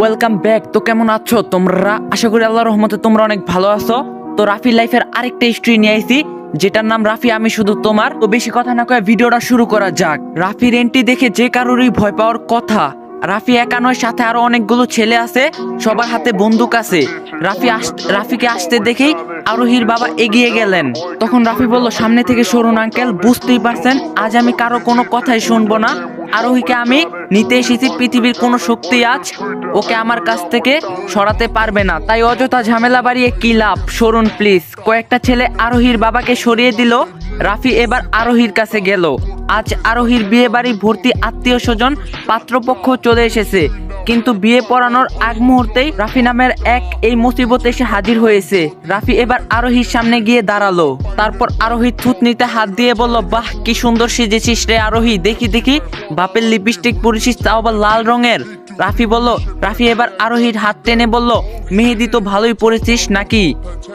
Welcome back তো কেমন আছো? তোমরা আশা করি আল্লাহ রহমতে তোমরা অনেক ভালো আছো। তো রাফি লাইফের আরেকটা হিস্ট্রি নিয়ে আইছি, যেটার নাম রাফি, আমি শুধু তোমার। তো বেশি কথা না কয়ে ভিডিওটা শুরু করা যাক। রাফির এন্ট্রি দেখে যে কারোরই ভয় পাওয়ার কথা। রাফি একা নয়, সাথে আরও অনেকগুলো ছেলে আছে, সবার হাতে বন্দুক আছে। রাফি রাফিকে আসতে দেখেই আরোহীর বাবা এগিয়ে গেলেন। তখন রাফি বলল, সামনে থেকে সরুন আঙ্কেল বুঝতেই পারছেন, আজ আমি কারও কোনো কথাই শুনব না। আরোহীকে আমি নিতে এসেছি, পৃথিবীর কোনো শক্তি আজ ওকে আমার কাছ থেকে সরাতে পারবে না। তাই অযথা ঝামেলা বাড়িয়ে কি লাভ? সরুন প্লিজ কয়েকটা ছেলে আরোহীর বাবাকে সরিয়ে দিল। রাফি এবার আরোহীর কাছে গেল। আজ আরোহীর বিয়ে বাড়ি ভর্তি আত্মীয় স্বজন, পাত্রপক্ষ চলে এসেছে। কিন্তু বিয়ে পড়ানোর আগ মুহূর্তেই রাফি নামের এক এই মুসিবত এসে হাজির হয়েছে। রাফি এবার আরোহীর সামনে গিয়ে দাঁড়াল। তারপর আরোহী থুতনিতে হাত দিয়ে বলল, বাহ, কি সুন্দর সেজেছিস রে আরোহী। দেখি দেখি, বাপের লিপস্টিক পরেছিস তাও আবার লাল রঙের? রাফি বলল, রাফি এবার আরোহীর হাত টেনে বলল, মেহেদি তো ভালোই পড়েছিস নাকি?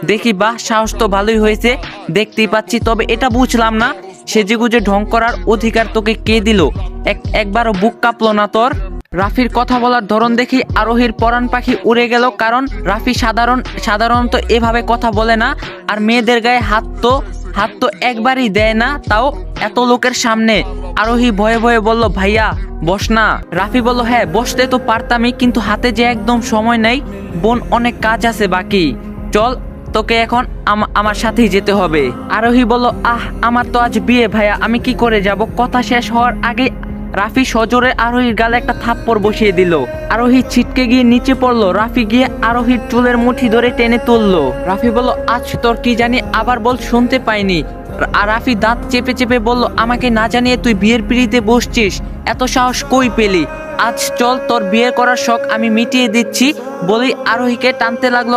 দেখি, বাহ, সাহস তো ভালোই হয়েছে। দেখতেই পাচ্ছি, তবে এটা বুঝলাম না। সেজেগুজে ঢং করার অধিকার তোকে কে দিল? এক, একবারও বুক কাঁপলো না তোর? রাফির কথা বলার ধরন দেখি আরোহীর পরাণ পাখি উড়ে গেল, কারণ রাফি সাধারণ, সাধারণত এভাবে কথা বলে না, আর মেয়েদের গায়ে হাত তো হাত তো একবারই দেয় না, তাও এত লোকের সামনে। আরোহী ভয়ে ভয়ে বলল, ভাইয়া, বস না। রাফি বলল হ্যাঁ বসতে তো পারতামই, কিন্তু হাতে যে একদম সময় নেই, বোন অনেক কাজ আছে বাকি। চল, তোকে এখন আম- আমার সাথেই যেতে হবে। আরোহী বলল, আহ, আমার তো আজ বিয়ে, ভাইয়া, আমি কি করে যাব? কথা শেষ হওয়ার আগে রাফি সজোরে আরোহীর গালে একটা থাপ্পড় বসিয়ে দিল। আরোহী ছিটকে গিয়ে নিচে পড়ল। রাফি গিয়ে আরোহীর চুলের মুঠি ধরে টেনে তুললো। রাফি বলল, আজ তোর কি জানি আবার বল শুনতে পাইনি। আর রাফি দাঁত চেপে চেপে বলল, আমাকে না জানিয়ে তুই বিয়ের পিড়িতে বসছিস? এত সাহস কই পেলি? আজ চল, তোর বিয়ে করার শখ আমি মিটিয়ে দিচ্ছি। বলেই আরোহীকে টানতে লাগল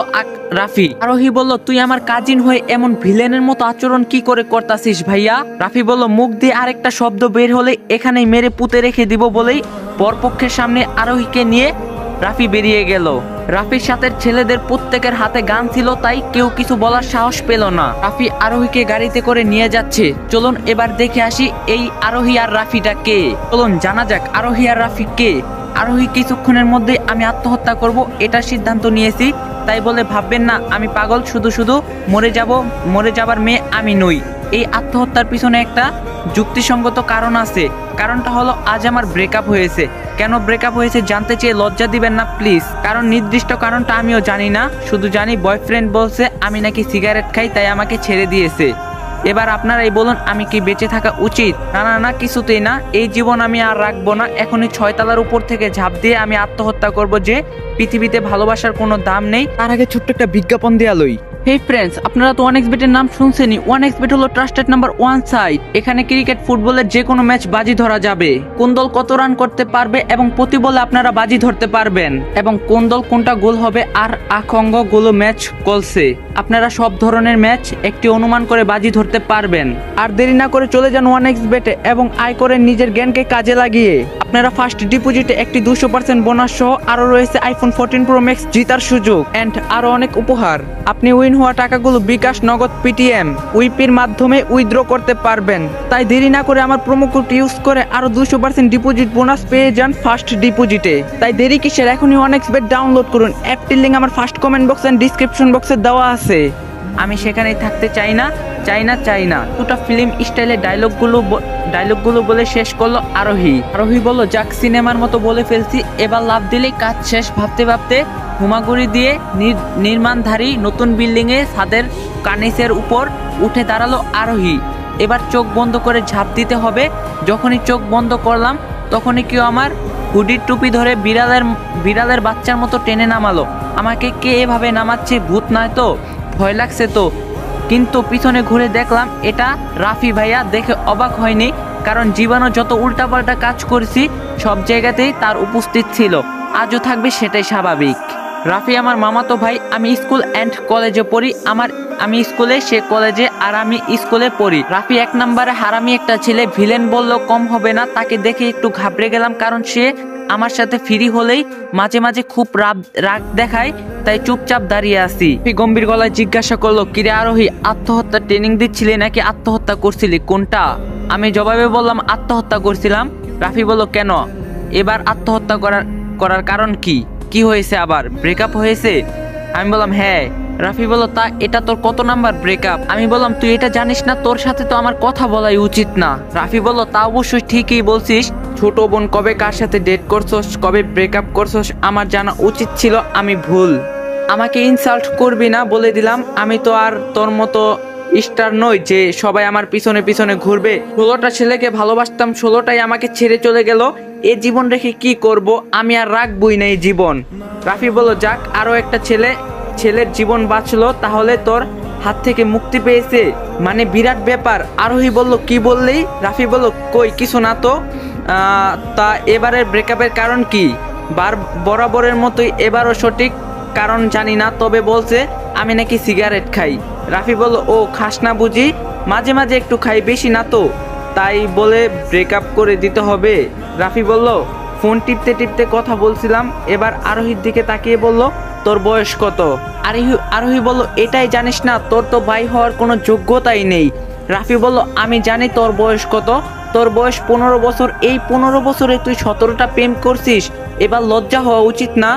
রাফি। আরোহী বলল, তুই আমার কাজিন হয়ে এমন ভিলেনের মতো আচরণ কি করে করতাছিস ভাইয়া? রাফি বলল, মুখ দিয়ে আরেকটা শব্দ বের হলে এখানেই মেরে পুঁতে রেখে দিব বলেই পরপক্ষের সামনে আরোহীকে নিয়ে রাফি বেরিয়ে গেল। রাফির সাথে ছেলেদের প্রত্যেকের হাতে গান ছিল, তাই কেউ কিছু বলার সাহস পেল না। রাফি আরোহীকে গাড়িতে করে নিয়ে যাচ্ছে। চলুন এবার দেখে আসি এই আরোহী আর রাফিটা কে। চলুন জানা যাক আরোহী আর রাফি কে। আরোহী কিছুক্ষণের মধ্যে আমি আত্মহত্যা করব, এটা সিদ্ধান্ত নিয়েছি। তাই বলে ভাববেন না, আমি পাগল, শুধু শুধু মরে যাব, মরে যাবার মেয়ে আমি নই। এই আত্মহত্যার পিছনে একটা যুক্তিসঙ্গত কারণ আছে। কারণটা হলো, আজ আমার ব্রেকআপ হয়েছে। কেন ব্রেকআপ হয়েছে জানতে চেয়ে লজ্জা দিবেন না প্লিজ কারণ নির্দিষ্ট কারণটা আমিও জানি না। শুধু জানি বয়ফ্রেন্ড বলছে, আমি নাকি সিগারেট খাই, তাই আমাকে ছেড়ে দিয়েছে। এবার আপনারাই বলুন আমি কি বেঁচে থাকা উচিত? না না না কিছুতেই না। এই জীবন আমি আর রাখব না। এখনই ছয়তলার উপর থেকে ঝাঁপ দিয়ে আমি আত্মহত্যা করব যে পৃথিবীতে ভালোবাসার কোনো দাম নেই। তার আগে ছোট্ট একটা বিজ্ঞাপন দেয়ালই হেই ফ্রেন্ডস আপনারা তো ওয়ান এক্স বেটের নাম শুনছেনই। ওয়ান এক্স বেট হলো ট্রাস্টেড নাম্বার ওয়ান সাইড এখানে ক্রিকেট ফুটবলের যে কোনো ম্যাচ বাজি ধরা যাবে। কোন দল কত রান করতে পারবে এবং প্রতি বলে আপনারা বাজি ধরতে পারবেন? এবং কোন দল কোনটা গোল হবে আর আখঙ্গগুলো ম্যাচ কলছে আপনারা সব ধরনের ম্যাচ একটি অনুমান করে বাজি ধরতে পারবেন। আর দেরি না করে চলে যান ওয়ান এক্স বেটে এবং আয় করে নিজের জ্ঞানকে কাজে লাগিয়ে। আপনারা ফার্স্ট ডিপোজিটে একটি দুশো পার্সেন্ট বোনাস সহ আরও রয়েছে আইফোন ফোরটিন প্রো ম্যাক্স জিতার সুযোগ অ্যান্ড আরও অনেক উপহার। আপনি উইন হওয়া টাকাগুলো বিকাশ নগদ পিটিএম উইপির মাধ্যমে উইথড্র করতে পারবেন। তাই দেরি না করে আমার প্রোমো কোড ইউজ করে আরও দুশো পার্সেন্ট ডিপোজিট বোনাস পেয়ে যান ফার্স্ট ডিপোজিটে তাই দেরি কিসের? এখনই অনেক বেট ডাউনলোড করুন। অ্যাপটির লিঙ্ক আমার first comment box and description বক্সে দেওয়া আছে। আমি সেখানেই থাকতে চাই না। চাই না দুটা ফিল্ম স্টাইলে ডায়লগগুলো ডায়লগগুলো বলে শেষ করল আরোহী। আরোহী বলল, যাক সিনেমার মতো বলে ফেলছি, এবার লাভ দিলেই কাজ শেষ। ভাবতে ভাবতে হুমাগুড়ি দিয়ে নির- নির্মাণধারী নতুন বিল্ডিং এ ছাদের কানিসের উপর উঠে দাঁড়াল আরোহী। এবার চোখ বন্ধ করে ঝাঁপ দিতে হবে। যখনই চোখ বন্ধ করলাম, তখনই কেউ আমার হুডির টুপি ধরে বিড়ালের বিড়ালের বাচ্চার মতো টেনে নামালো। আমাকে কে এভাবে নামাচ্ছে, ভূত নয় তো? ভয় লাগছে তো? কিন্তু পিছনে ঘুরে দেখলাম এটা রাফি ভাইয়া দেখে অবাক হয়নি, কারণ জীবাণু যত উল্টাপাল্টা কাজ করেছি, সব জায়গাতেই তার উপস্থিত ছিল। আজও থাকবে সেটাই স্বাভাবিক। রাফি আমার মামাতো ভাই, আমি স্কুল অ্যান্ড কলেজে পড়ি, আমার, আমি স্কুলে, সে কলেজে, আর আমি স্কুলে পড়ি। রাফি এক নম্বরে হারামি একটা ছেলে, ভিলেন বলল কম হবে না, তাকে দেখে একটু ঘাবড়ে গেলাম, কারণ সে আমার সাথে ফ্রি হলেই মাঝে মাঝে খুব রাগ রাগ দেখায়, তাই চুপচাপ দাঁড়িয়ে আছি। গম্ভীর গলায় জিজ্ঞাসা করল, কিরে আরোহী, আত্মহত্যা ট্রেনিং দিচ্ছিলে নাকি আত্মহত্যা করছিলি? কোনটা? আমি জবাবে বললাম, আত্মহত্যা করছিলাম। রাফি বলল, কেন? এবার আত্মহত্যা করার করার কারণ কি? কি হয়েছে আবার? ব্রেকআপ হয়েছে? আমি বললাম হ্যাঁ। রাফি বলল, তা এটা তোর কত নাম্বার ব্রেকআপ আমি বললাম, তুই এটা জানিস না, তোর সাথে তো আমার কথা বলাই উচিত না। রাফি বলল, তা অবশ্যই ঠিকই বলছিস। ছোট বোন কবে কার সাথে ডেট করছস, কবে ব্রেকআপ করছস, আমার জানা উচিত ছিল আমি ভুল। আমাকে ইনসাল্ট করবি না বলে দিলাম, আমি তো আর তোর মতো স্টার নই যে সবাই আমার পিছনে পিছনে ঘুরবে। ষোলোটা ছেলেকে ভালোবাসতাম, ষোলোটাই আমাকে ছেড়ে চলে গেল। এ জীবন রেখে কি করব, আমি আর রাখবই না এই জীবন। রাফি বলল, যাক আরও একটা ছেলে ছেলের জীবন বাঁচলো, তাহলে তোর হাত থেকে মুক্তি পেয়েছে। মানে বিরাট ব্যাপার। আরোহী বলল, কি বললেই রাফি বলল, কই, কিছু না তো। তা এবারের ব্রেকআপের কারণ কি? বার, বরাবরের মতোই এবারও সঠিক কারণ জানি না, তবে বলছে, আমি নাকি সিগারেট খাই। রাফি বলল, ও, খাস না বুঝি? মাঝে মাঝে একটু খাই, বেশি না তো। তাই বলে ব্রেকআপ করে দিতে হবে। রাফি বলল ফোন টিপতে টিপতে কথা বলছিলাম, এবার আরোহীর দিকে তাকিয়ে বলল, তোর বয়স কত? আরোহী আরোহী বলল, এটাই জানিস না, তোর তো ভাই হওয়ার কোনো যোগ্যতাই নেই। রাফি বলল, আমি জানি তোর বয়স কত, তোর বয়স পনেরো বছর, এই পনেরো বছরে তুই সতেরোটা প্রেম করছিস, এবার লজ্জা হওয়া উচিত না?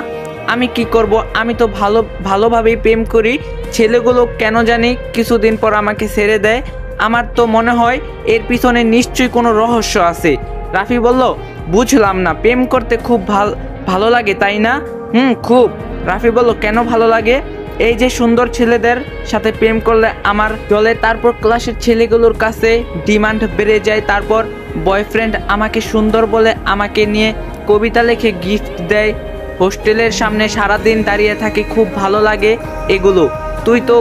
আমি কি করব? আমি তো ভালো, ভালোভাবেই প্রেম করি, ছেলেগুলো কেন জানি কিছুদিন পর আমাকে ছেড়ে দেয়। আমার তো মনে হয় এর পিছনে নিশ্চয়ই কোনো রহস্য আছে। রাফি বলল, বুঝলাম না, প্রেম করতে খুব ভালো ভালো লাগে, তাই না? হুম, খুব। রাফি বলল, কেন ভালো লাগে? এই যে সুন্দর ছেলেদের সাথে প্রেম করলে আমার চলে তারপর ক্লাসের ছেলেগুলোর কাছে ডিমান্ড বেড়ে যায়, তারপর বয়ফ্রেন্ড আমাকে সুন্দর বলে আমাকে নিয়ে কবিতা লিখে, গিফট দেয়, হোস্টেলের সামনে সারাদিন দাঁড়িয়ে থাকি, খুব ভালো লাগে এগুলো। তুই তো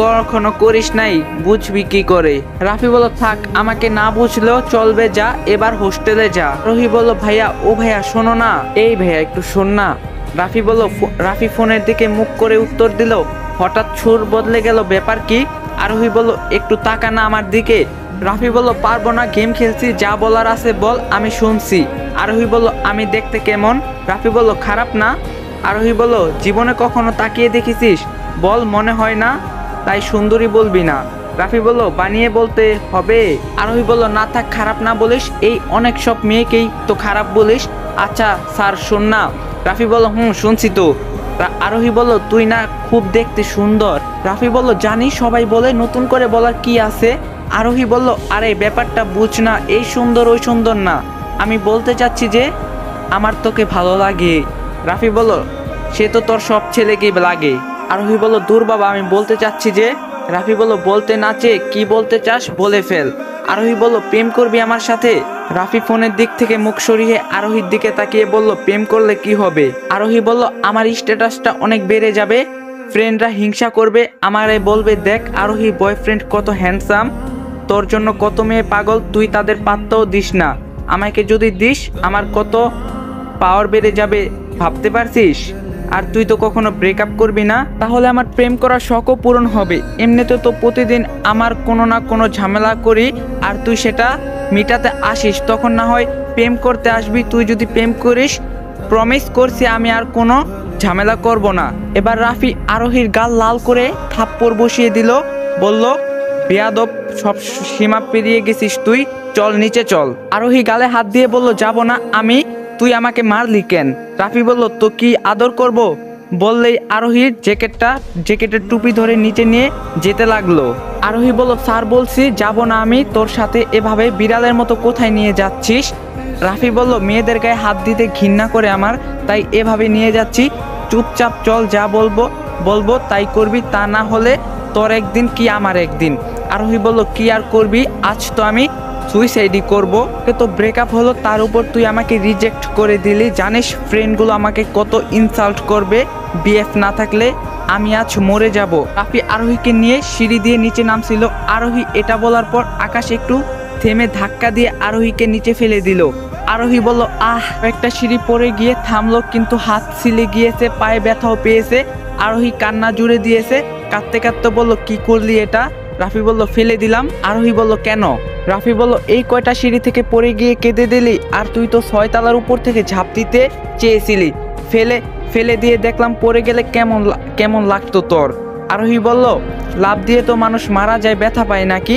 কখনো করিস নাই, বুঝবি কি করে? রাফি বলো থাক, আমাকে না বুঝলেও চলবে যা, এবার হোস্টেলে যা। রহি বলল, ভাইয়া, ও ভাইয়া, শোনো না। এই ভাইয়া, একটু শোন না। রাফি বলল রাফি ফোনের দিকে মুখ করে উত্তর দিল, হঠাৎ সুর বদলে গেল, ব্যাপার কি? আরোহী বলল, একটু তাকা না আমার দিকে। রাফি বলল, পারব না, গেম খেলছি, যা বলার আছে বল, আমি শুনছি। আরোহী বলল, আমি দেখতে কেমন? রাফি বলল, খারাপ না। আরোহী বলল, জীবনে কখনো তাকিয়ে দেখেছিস? বল, মনে হয় না। তাই সুন্দরী বলবি না। রাফি বলল, বানিয়ে বলতে হবে? আরোহী বলল, না থাক, খারাপ না বলিস। এই অনেক সব মেয়েকেই তো খারাপ বলিস। আচ্ছা স্যার, শোন না। রাফি বলল, হুম, শুনছি তো। আরোহী বলল, তুই না খুব দেখতে সুন্দর। রাফি বলল, জানি, সবাই বলে, নতুন করে বলার কি আছে? আরোহী বলল, আরে, ব্যাপারটা বুঝ না, এই সুন্দর, ওই সুন্দর না। আমি বলতে চাচ্ছি যে, আমার তোকে ভালো লাগে। রাফি বলল, সে তো তোর সব ছেলেকেই লাগে। আরোহী বলল, দূর বাবা, আমি বলতে চাচ্ছি যে রাফি বলল, বলতে না চেয়ে কি বলতে চাস বলে ফেল। আরোহী বলল, প্রেম করবি আমার সাথে? রাফি ফোনের দিক থেকে মুখ সরিয়ে আরোহীর দিকে তাকিয়ে বলল, প্রেম করলে কি হবে? আরোহী বলল, আমার স্ট্যাটাসটা অনেক বেড়ে যাবে। ফ্রেন্ডরা হিংসা করবে, আমারে বলবে, দেখ আরোহী বয়ফ্রেন্ড কত হ্যান্ডসাম তোর জন্য কত মেয়ে পাগল, তুই তাদের পাত্তাও দিস না। আমাকে যদি দিস, আমার কত পাওয়ার বেড়ে যাবে, ভাবতে পারছিস? আর তুই তো কখনো ব্রেকআপ করবি না, তাহলে আমার প্রেম করার শখও পূরণ হবে। এমনিতে তো প্রতিদিন আমার কোনো না কোনো ঝামেলা করি, আর তুই সেটা মিটাতে আসিস। তখন না হয় প্রেম করতে আসবি, তুই যদি প্রেম করিস প্রমিস করছি আমি আর কোনো ঝামেলা করব না। এবার রাফি আরোহীর গাল লাল করে থাপ্পড় বসিয়ে দিল, বলল, বেয়াদব, সব সীমা পেরিয়ে গেছিস তুই, চল, নিচে চল। আরোহী গালে হাত দিয়ে বলল, যাব না আমি তুই আমাকে মারলি কেন? রাফি বলল, তো কি আদর করব? বললেই আরোহীর জ্যাকেটটা, জ্যাকেটের টুপি ধরে নিচে নিয়ে যেতে লাগল। আরোহী বলল, স্যার, বলছি যাব না আমি, তোর সাথে এভাবে বিড়ালের মতো কোথায় নিয়ে যাচ্ছিস? রাফি বলল, মেয়েদের গায়ে হাত দিতে ঘৃণা করে আমার, তাই এভাবে নিয়ে যাচ্ছি। চুপচাপ চল, যা বলব বলব, তাই করবি, তা না হলে তোর একদিন কি আমার একদিন? আরোহী বলল, কি আর করবি? আজ তো আমি সুইসাইডই করব। তো ব্রেকআপ হলো, তার উপর তুই আমাকে রিজেক্ট করে দিলি। জানিস ফ্রেন্ডগুলো আমাকে কত ইনসাল্ট করবে। বিএফ না থাকলে আমি আজ মরে যাব। রাফি আরোহীকে নিয়ে সিঁড়ি দিয়ে নিচে নামছিল। আরোহী এটা বলার পর আকাশ একটু থেমে ধাক্কা দিয়ে আরোহীকে নিচে ফেলে দিল। আরোহী বলল, আহ! একটা সিঁড়ি পড়ে গিয়ে থামলো, কিন্তু হাত ছিলে গিয়েছে, পায়ে ব্যথাও পেয়েছে। আরোহী কান্না জুড়ে দিয়েছে। কাঁদতে কাঁদতে বলল, কি করলি এটা? রাফি বলল, ফেলে দিলাম। আরোহী বলল, কেন? রাফি বলল, এই কয়টা সিঁড়ি থেকে পড়ে গিয়ে কেঁদে দিলি? আর তুই তো ছয় তালার উপর থেকে ঝাঁপ দিতে চেয়েছিলি। ফেলে ফেলে দিয়ে দেখলাম পড়ে গেলে কেমন কেমন লাগতো তোর। আরোহী বলল লাভ দিয়ে তো মানুষ মারা যায়, ব্যথা পায় নাকি?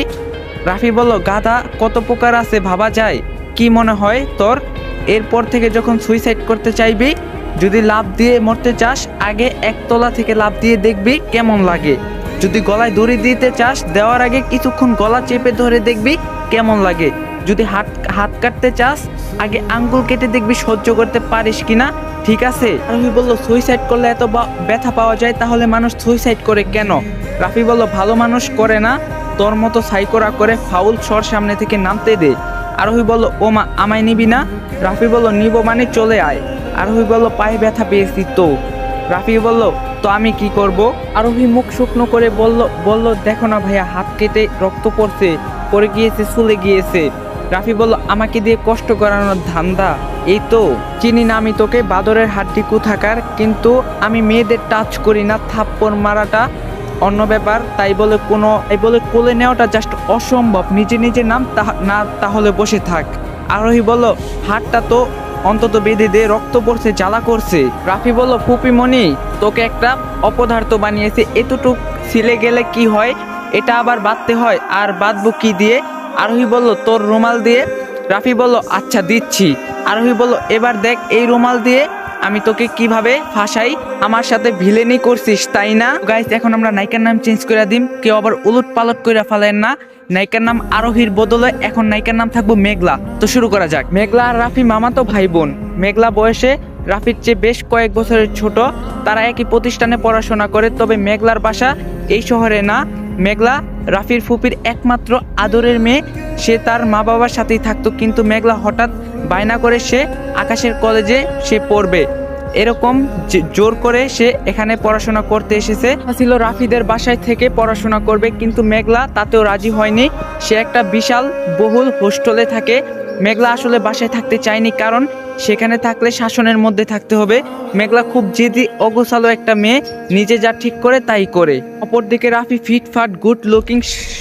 রাফি বলল, গাধা, কত প্রকার আছে ভাবা যায়। কি মনে হয় তোর? এরপর থেকে যখন সুইসাইড করতে চাইবি, যদি লাভ দিয়ে মরতে চাস, আগে একতলা থেকে লাভ দিয়ে দেখবি কেমন লাগে। যদি গলায় দড়ি দিতে চাস, দেওয়ার আগে কিছুক্ষণ গলা চেপে ধরে দেখবি কেমন লাগে। যদি হাত হাত কাটতে চাস, আগে আঙ্গুল কেটে দেখবি সহ্য করতে পারিস কিনা, ঠিক আছে? রাফি বলল সুইসাইড করলে এত ব্যথা পাওয়া যায়, তাহলে মানুষ সুইসাইড করে কেন? রাফি বলল, ভালো মানুষ করে না, তোর মতো সাইকোরা করে ফাউল সর সামনে থেকে নামতে দে। আরোহী বলল, ও মা, আমায় নিবি না? রাফি বলল, নিব মানে চলে আয়। আরোহী বলল, পায়ে ব্যথা পেয়েছি তো। রাফি বলল, তো আমি কি করব? আরোহী মুখ শুকনো করে বলল বলল, দেখো না ভাইয়া, হাত কেটে রক্ত পড়ছে, পড়ে গিয়েছে, চলে গিয়েছে। রাফি বলল, আমাকে দিয়ে কষ্ট করানোর ধান্দা, এই তো, চিনি না আমি তোকে, বাদরের হাড্ডি থাকার কিন্তু আমি মেয়েদের টাচ করি না, থাপ্পড় মারাটা অন্য ব্যাপার, তাই বলে কোনো, এই বলে কোলে নেওয়াটা জাস্ট অসম্ভব, নিজে নিজে নাম না তাহলে বসে থাক। আরোহী বলল, হাতটা তো অন্তত বেঁধে দিয়ে রক্ত পড়ছে, জ্বালা করছে। রাফি বলল ফুপিমণি তোকে একটা অপদার্থ বানিয়েছে। এতটুক ছিলে গেলে কি হয়? এটা আবার বাঁধতে হয়, আর বাঁধবো কি দিয়ে? আরোহী বলল, তোর রুমাল দিয়ে? রাফি বলল আচ্ছা দিচ্ছি। আরোহী বলল, এবার দেখ, এই রুমাল দিয়ে আমি তোকে কীভাবে ফাঁসাই? আমার সাথে ভিলেনি করছিস, তাই না? গাইস এখন আমরা নায়িকার নাম চেঞ্জ করে দিম। কেউ আবার উলট পালট করে ফেলেন না। নায়িকার নাম আরোহীর বদলে এখন নায়িকার নাম থাকব মেঘলা। তো শুরু করা যাক। মেঘলা আর রাফি মামা তো ভাই বোন মেঘলা বয়সে রাফির চেয়ে বেশ কয়েক বছরের ছোট। তারা একই প্রতিষ্ঠানে পড়াশোনা করে, তবে মেঘলার বাসা এই শহরে না। মেঘলা রাফির ফুপির একমাত্র আদরের মেয়ে। সে তার মা বাবার সাথেই থাকতো, কিন্তু মেঘলা হঠাৎ বায়না করে সে আকাশের কলেজে সে পড়বে। এরকম জোর করে সে এখানে পড়াশোনা করতে এসেছে। ছিল রাফিদের বাসায় থেকে পড়াশোনা করবে, কিন্তু মেঘলা তাতেও রাজি হয়নি। সে একটা বিশাল, বহুল হোস্টেলে থাকে। মেঘলা আসলে বাসায় থাকতে চায়নি, কারণ সেখানে থাকলে শাসনের মধ্যে থাকতে হবে। মেঘলা খুব জেদি, অগোছালো একটা মেয়ে, নিজে যা ঠিক করে তাই করে। অপরদিকে রাফি ফিটফাট, গুড লুকিং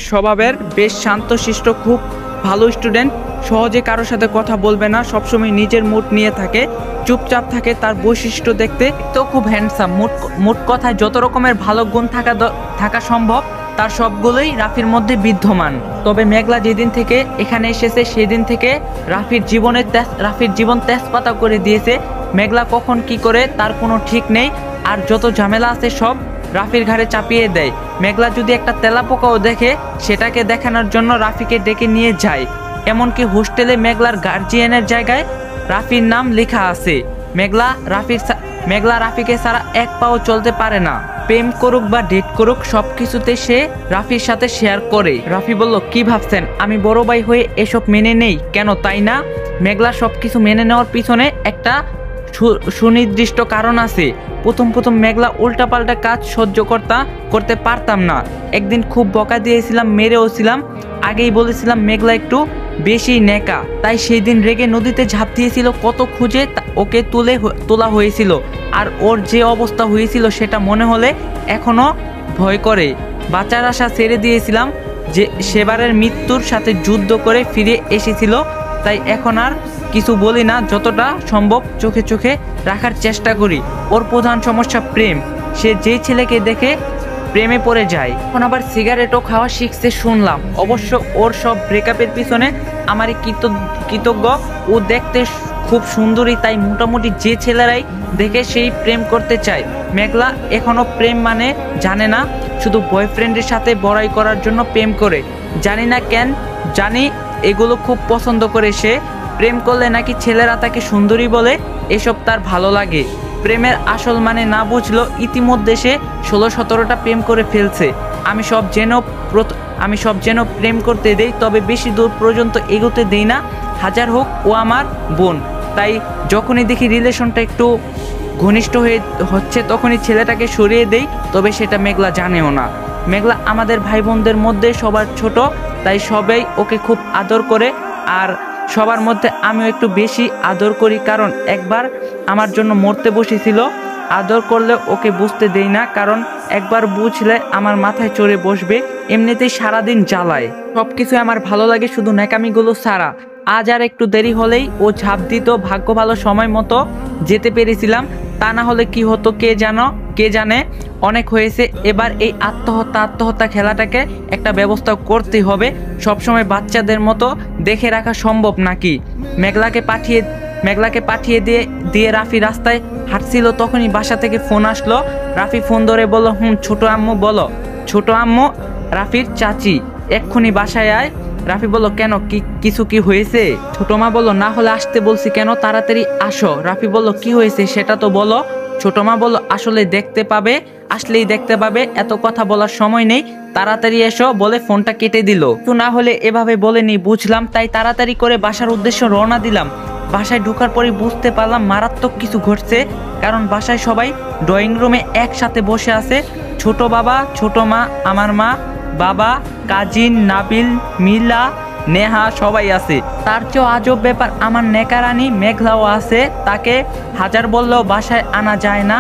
স্বভাবের, বেশ শান্তশিষ্ট, খুব ভালো স্টুডেন্ট। সহজে কারোর সাথে কথা বলবে না, সবসময় নিজের মুড নিয়ে থাকে, চুপচাপ থাকে, তার বৈশিষ্ট্য দেখতে তো খুব হ্যান্ডসাম মোট মোট কথায়, যত রকমের ভালো গুণ থাকা থাকা সম্ভব, তার সবগুলোই রাফির মধ্যে বিদ্যমান। তবে মেঘলা যেদিন থেকে এখানে এসেছে, সেদিন থেকে রাফির জীবনের রাফির জীবন তেজপাতা করে দিয়েছে। মেঘলা কখন কি করে, তার কোনো ঠিক নেই। আর যত ঝামেলা আছে সব রাফির ঘাড়ে চাপিয়ে দেয়। মেঘলা যদি একটা তেলাপোকাও দেখে, সেটাকে দেখানোর জন্য রাফিকে ডেকে নিয়ে যায়। এমনকি হোস্টেলে মেঘলার গার্জিয়ানের জায়গায় রাফির নাম লেখা আছে। মেঘলা রাফির মেঘলা রাফিকে ছাড়া এক পাও চলতে পারে না। প্রেম করুক বা ডেট করুক সব কিছুতে সে রাফির সাথে শেয়ার করে। রাফি বলল, কি ভাবছেন? আমি বড় ভাই হয়ে এসব মেনে নেই কেন, তাই না? মেঘলা সব কিছু মেনে নেওয়ার পিছনে একটা সুনির্দিষ্ট কারণ আছে। প্রথম প্রথম মেঘলা উল্টাপাল্টা কাজ সহ্য করতা করতে পারতাম না। একদিন খুব বকা দিয়েছিলাম মেরেও ছিলাম আগেই বলেছিলাম, মেঘলা, একটু বেশি নেকা তাই সেই দিন রেগে নদীতে ঝাঁপ দিয়েছিল কত খুঁজে ওকে তুলে তোলা হয়েছিল। আর ওর যে অবস্থা হয়েছিল সেটা মনে হলে এখনও ভয় করে। বাঁচার আশা ছেড়ে দিয়েছিলাম যে সেবারের মৃত্যুর সাথে যুদ্ধ করে ফিরে এসেছিল। তাই এখন আর কিছু বলি না, যতটা সম্ভব চোখে চোখে রাখার চেষ্টা করি। ওর প্রধান সমস্যা প্রেম। সে যেই ছেলেকে দেখে প্রেমে পড়ে যায়। এখন আবার সিগারেটও খাওয়া শিখছে শুনলাম। অবশ্য ওর সব ব্রেকআপের পিছনে আমারই কৃত- কৃতজ্ঞ ও দেখতে খুব সুন্দরী, তাই মোটামুটি যে ছেলেরাই দেখে সেই প্রেম করতে চায়। মেঘলা এখনও প্রেম মানে জানে না, শুধু বয়ফ্রেন্ডের সাথে বড়াই করার জন্য প্রেম করে। জানি না কেন, জানি এগুলো খুব পছন্দ করে সে। প্রেম করলে নাকি ছেলেরা তাকে সুন্দরী বলে, এসব তার ভালো লাগে। প্রেমের আসল মানে না বুঝলো ইতিমধ্যে সে ষোলো সতেরোটা প্রেম করে ফেলছে। আমি সব যেন আমি সব যেন প্রেম করতে দেই, তবে বেশি দূর পর্যন্ত এগোতে দেই না। হাজার হোক, ও আমার বোন। তাই যখনই দেখি রিলেশনটা একটু ঘনিষ্ঠ হয়ে হচ্ছে, তখনই ছেলেটাকে সরিয়ে দেই, তবে সেটা মেঘলা জানেও না। মেঘলা আমাদের ভাই বোনদের মধ্যে সবার ছোট, তাই সবাই ওকে খুব আদর করে, আর সবার মধ্যে আমিও একটু বেশি আদর করি, কারণ একবার আমার জন্য মরতে বসেছিল। আদর করলে ওকে বুঝতে দেই না, কারণ একবার বুঝলে আমার মাথায় চড়ে বসবে, এমনিতেই সারাদিন জ্বালায়। সব কিছু আমার ভালো লাগে, শুধু ন্যাকামিগুলো সারা আজ আর একটু দেরি হলেই ও ঝাঁপ দিত ভাগ্য ভালো সময় মতো যেতে পেরেছিলাম। তা না হলে কি হতো কে জানো? কে জানে? অনেক হয়েছে। এবার এই আত্মহত্যা আত্মহত্যা খেলাটাকে একটা ব্যবস্থা করতেই হবে। সবসময় বাচ্চাদের মতো দেখে রাখা সম্ভব নাকি? মেঘলাকে পাঠিয়ে মেঘলাকে পাঠিয়ে দিয়ে দিয়ে রাফি রাস্তায় হাঁটছিল তখনই বাসা থেকে ফোন আসলো। রাফি ফোন ধরে বলল, হুম, ছোট আম্মু, বলো। ছোট আম্মু? রাফির চাচি। এক্ষুনি বাসায় আয়। রাফি বলল, কেন? কি, কিছু কি হয়েছে? ছোট মা বলল, না হলে আসতে বলছি, কেন? তাড়াতাড়ি আসো। রাফি বলল, কি হয়েছে সেটা তো বলো। ছোট মা বলল, আসলে দেখতে পাবে, আসলেই দেখতে পাবে, এত কথা বলার সময় নেই, তাড়াতাড়ি এসো। বলে ফোনটা কেটে দিল। তো না হলে এভাবে বলেনি বুঝলাম, তাই তাড়াতাড়ি করে বাসার উদ্দেশ্য রওনা দিলাম। বাসায় ঢোকার পরে বুঝতে পারলাম মারাত্মক কিছু ঘটছে, কারণ বাসায় সবাই ড্রয়িং রুমে একসাথে বসে আছে। ছোট বাবা, ছোট মা, আমার মা বাবা, কাজিন, নাবিল, মিলা, নেহা সবাই আছে। তার চেয়েও আজব ব্যাপার, আমার নেকারানি মেঘলাও আছে, তাকে হাজার বললেও বাসায় আনা যায় না,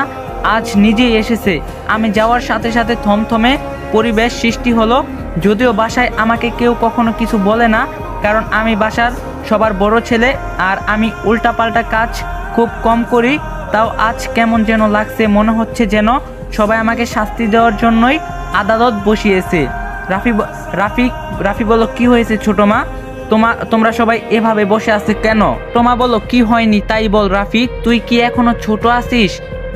আজ নিজেই এসেছে। আমি যাওয়ার সাথে সাথে থমথমে পরিবেশ সৃষ্টি হলো, যদিও বাসায় আমাকে কেউ কখনো কিছু বলে না, কারণ আমি বাসার সবার বড় ছেলে, আর আমি উল্টাপাল্টা কাজ খুব কম করি, তাও আজ কেমন যেন লাগছে, মনে হচ্ছে যেন সবাই আমাকে শাস্তি দেওয়ার জন্যই আদালত বসিয়েছে। রাফি রাফি রাফি বলল, কি হয়েছে ছোট মা? তোমা তোমরা সবাই এভাবে বসে আছে কেন? তোমা বলো কি হয়নি, তাই বল রাফি, তুই কি এখনও ছোট আছিস?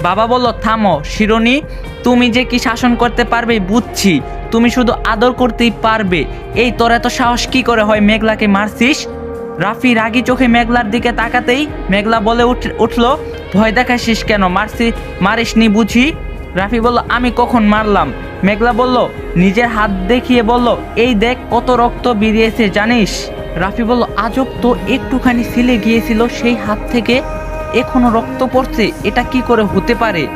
বাবা বলল, থামো, শিরোনি, তুমি যে কি শাসন করতে পারবে বুঝছি, তুমি শুধু আদর করতেই পারবে। এই তোর এত সাহস কি করে হয় মেঘলাকে মারছিস? রাফি রাগি চোখে মেঘলার দিকে তাকাতেই মেঘলা বলে উঠ উঠল, ভয় দেখাসিস কেন? মারছি, মারিসনি বুঝি? রাফি বলল, আমি কখন মারলাম? মেঘলা বলল, নিজের হাত দেখিয়ে বলল, এই দেখ কত রক্ত বেরিয়েছে, জানিস? রাফি বলল, আজব তো একটুখানি ছিলে গিয়েছিল, সেই হাত থেকে এখনও রক্ত পড়ছে, এটা কি করে হতে পারে?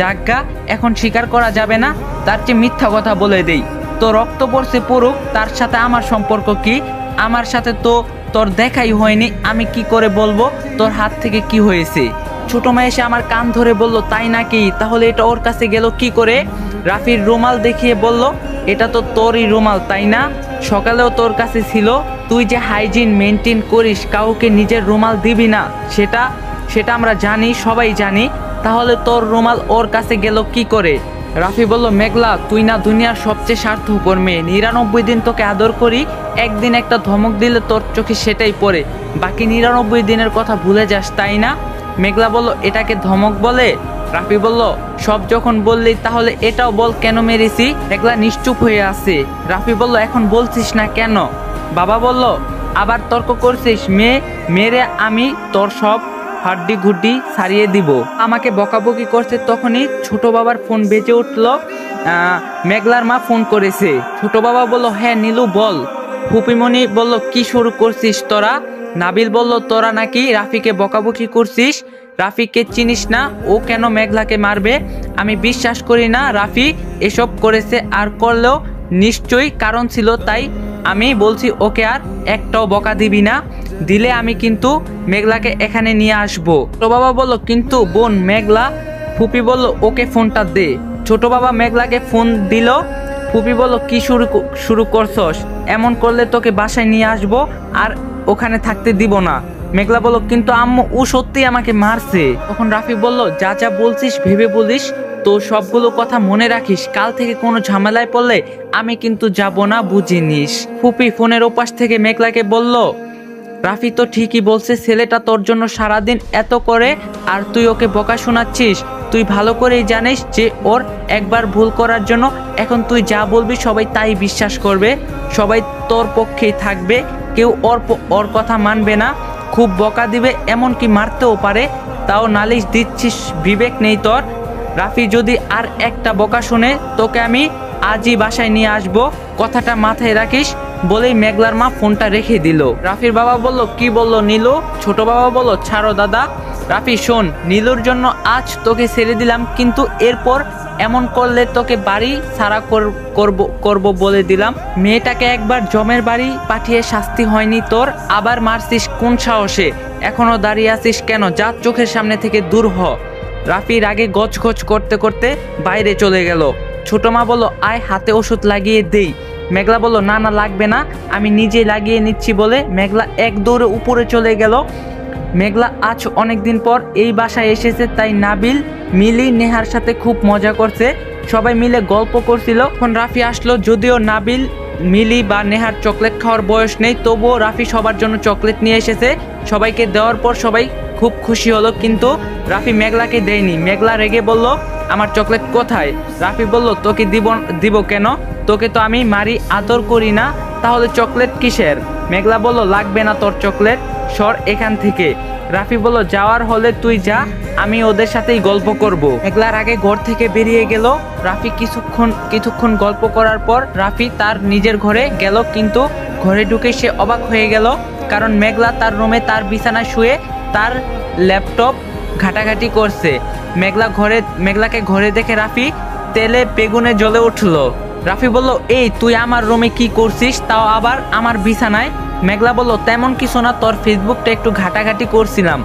যাজ্ঞা এখন স্বীকার করা যাবে না, তার চেয়ে মিথ্যা কথা বলে দেই। তো রক্ত পড়ছে পড়ুক, তার সাথে আমার সম্পর্ক কি? আমার সাথে তো তোর দেখাই হয়নি, আমি কি করে বলব? তোর হাত থেকে কি হয়েছে? ছোট মা এসে আমার কান ধরে বলল, তাই নাকি? তাহলে এটা ওর কাছে গেল কি করে? রাফির রুমাল দেখিয়ে বলল, এটা তো তোরই রুমাল, তাই না? সকালেও তোর কাছে ছিল। তুই যে হাইজিন মেনটেন করিস, কাউকে নিজের রুমাল দিবি না। সেটা সেটা আমরা জানি, সবাই জানি। তাহলে তোর রুমাল ওর কাছে গেল কি করে? রাফি বলল, মেঘলা, তুই না দুনিয়ার সবচেয়ে স্বার্থপর মেয়ে। নিরানব্বই দিন তোকে আদর করি। একদিন একটা ধমক দিলে তোর চোখে সেটাই পড়ে। বাকি নিরানব্বই দিনের কথা ভুলে যাস, তাই না? মেঘলা বলল, এটাকে ধমক বলে? রাফি বলল, সব যখন বললি তাহলে এটাও বল কেন মেরেছি? মেঘলা নিশ্চুপ হয়ে আছে। রাফি বলল, এখন বলছিস না কেন? বাবা বলল, আবার তর্ক করছিস, মেয়ে? মেরে আমি তোর সব হাড্ডি গুড্ডি সারিয়ে দিব। আমাকে বকাবকি করছে তখনই ছোট বাবার ফোন বেজে উঠল। মেঘলার মা ফোন করেছে। ছোট বাবা বলল হ্যাঁ নীলু, বল। হুপিমণি বলল, কি শুরু করছিস তোরা? নাবিল বলল, তোরা নাকি রাফিকে বকাবকি করছিস? রাফিকে চিনিস না? ও কেন মেঘলাকে মারবে? আমি বিশ্বাস করি না, রাফি এসব করেছে আর করলেও নিশ্চয়ই কারণ ছিল তাই আমি বলছি, ওকে আর একটাও বকা দিবি না। দিলে আমি কিন্তু মেঘলাকে এখানে নিয়ে আসব। তো বাবা বলল, কিন্তু বোন মেঘলা? ফুপি বলল, ওকে ফোনটা দে। ছোট বাবা মেঘলাকে ফোন দিল। ফুপি বলল, কি শুরু শুরু করছস? এমন করলে তোকে বাসায় নিয়ে আসব আর ওখানে থাকতে দিব না। মেঘলা বলল, কিন্তু আম্মু, ও সত্যি আমাকে মারছে। তখন রাফি বলল, যা যা বলছিস, ভেবে বলিস, তো সবগুলো কথা মনে রাখিস। কাল থেকে কোনো ঝামেলায় পড়লে আমি কিন্তু যাব না বুঝে নিস ফুপি ফোনের ওপাশ থেকে মেঘলাকে বলল, রাফি তো ঠিকই বলছে, ছেলেটা তোর জন্য সারাদিন এত করে, আর তুই ওকে বকা শোনাচ্ছিস। তুই ভালো করেই জানিস যে ওর একবার ভুল করার জন্য এখন তুই যা বলবি সবাই তাই বিশ্বাস করবে। সবাই তোর পক্ষেই থাকবে। কেউ ওর ওর কথা মানবে না। খুব বকা দিবে, এমনকি মারতেও পারে। তাও নালিশ দিচ্ছিস, বিবেক নেই তোর। রাফি যদি আর একটা বকা শুনে, তোকে আমি আজই বাসায় নিয়ে আসব। কথাটা মাথায় রাখিস, বলেই মেঘলার মা ফোনটা রেখে দিল। রাফির বাবা বলল, কি বলল নীলু? ছোট বাবা বলল, ছাড়ো দাদা। রাফি, শোন, নীলুর জন্য আজ তোকে ছেড়ে দিলাম, কিন্তু এরপর এমন করলে তোকে বাড়ি সারা করব করব বলে দিলাম। মেয়েটাকে একবার জমের বাড়ি পাঠিয়ে শাস্তি হয়নি তোর, আবার মারছিস কোন সাহসে? এখনও দাঁড়িয়ে আছিস কেন? যা চোখের সামনে থেকে দূর হ। রাফি রাগে গজগজ করতে করতে বাইরে চলে গেল। ছোট মা বলল, আয়, হাতে ওষুধ লাগিয়ে দেই। মেঘলা বলল, না না, লাগবে না। আমি নিজে লাগিয়ে নিচ্ছি বলে মেঘলা এক দৌড়ে উপরে চলে গেল। মেঘলা আজ অনেক দিন পর এই বাসায় এসেছে, তাই নাবিল, মিলি, নেহার সাথে খুব মজা করছে। সবাই মিলে গল্প করছিল। এখন রাফি আসলো, যদিও নাবিল, মিলি বা নেহার চকলেট খাওয়ার বয়স নেই, তবুও রাফি সবার জন্য চকলেট নিয়ে এসেছে। সবাইকে দেওয়ার পর সবাই খুব খুশি হলো, কিন্তু রাফি মেঘলাকে দেয়নি। মেঘলা রেগে বলল, আমার চকলেট কোথায়? রাফি বলল, তোকে দিব দিব কেন? তোকে তো আমি মারি, আদর করি না, তাহলে চকলেট কিসের? মেঘলা বলল, লাগবে না তোর চকলেট। সর এখান থেকে। রাফি বলল, যাওয়ার হলে তুই যা, আমি ওদের সাথেই গল্প করব। মেঘলার আগে ঘর থেকে বেরিয়ে গেল। রাফি কিছুক্ষণ কিছুক্ষণ গল্প করার পর রাফি তার নিজের ঘরে গেল, কিন্তু ঘরে ঢুকে সে অবাক হয়ে গেল, কারণ মেঘলা তার রুমে তার বিছানায় শুয়ে তার ল্যাপটপ ঘাটাঘাটি করছে। মেঘলা ঘরে, মেঘলাকে ঘরে দেখে রাফি তেলে বেগুনে জ্বলে উঠল। রাফি বলল, এই, তুই আমার রুমে কি করছিস? তাও আবার আমার বিছানায় মেঘলা বলল, তেমন কিছু না, তোর ফেসবুকটা একটু ঘাটাঘাটি করছিলাম।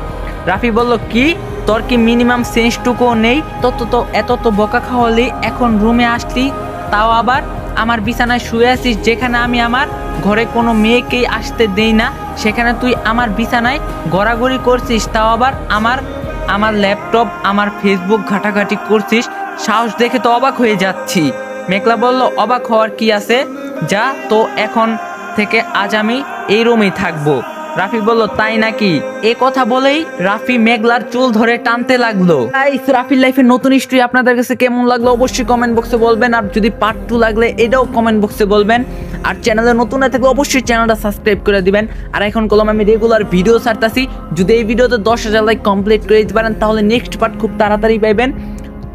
রাফি বলল, কি? তোর কি মিনিমাম সেন্সটুকুও নেই? তত তো এত তো বকা খাওয়ালি, এখন রুমে আসলি, তাও আবার আমার বিছানায় শুয়ে আছিস, যেখানে আমি আমার ঘরে কোনো মেয়েকেই আসতে দেই না, সেখানে তুই আমার বিছানায় গড়াগড়ি করছিস, তাও আবার আমার আমার ল্যাপটপ আমার ফেসবুক ঘাটাঘাটি করছিস, সাহস দেখে তো অবাক হয়ে যাচ্ছি। মেঘলা বলল, অবাক হওয়ার কি আছে? যা, তো এখন থেকে আজ আমি এই রুমেই থাকব। রাফি বলল, তাই নাকি? এ কথা বলেই রাফি মেঘলার চুল ধরে টানতে লাগল। রাফির লাইফের নতুন হিস্ট্রি আপনাদের কাছে কেমন লাগল অবশ্যই কমেন্ট বক্সে বলবেন। আর যদি পার্ট টু লাগলে এটাও কমেন্ট বক্সে বলবেন। আর চ্যানেলে নতুন না থাকলে অবশ্যই চ্যানেলটা সাবস্ক্রাইব করে দিবেন। আর এখন কলম আমি রেগুলার ভিডিও ছাড়তাছি। যদি এই ভিডিওতে দশ হাজার লাইক কমপ্লিট করে দিতে পারেন, তাহলে নেক্সট পার্ট খুব তাড়াতাড়ি পাইবেন।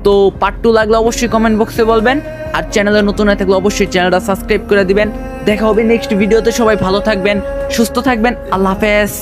তো পার্ট টু লাগলে অবশ্যই কমেন্ট বক্সে বলবেন। আর চ্যানেলে নতুন হয়ে থাকলে অবশ্যই চ্যানেলটা সাবস্ক্রাইব করে দিবেন। দেখা হবে নেক্সট ভিডিওতে সবাই ভালো থাকবেন, সুস্থ থাকবেন। আল্লাহ হাফেজ।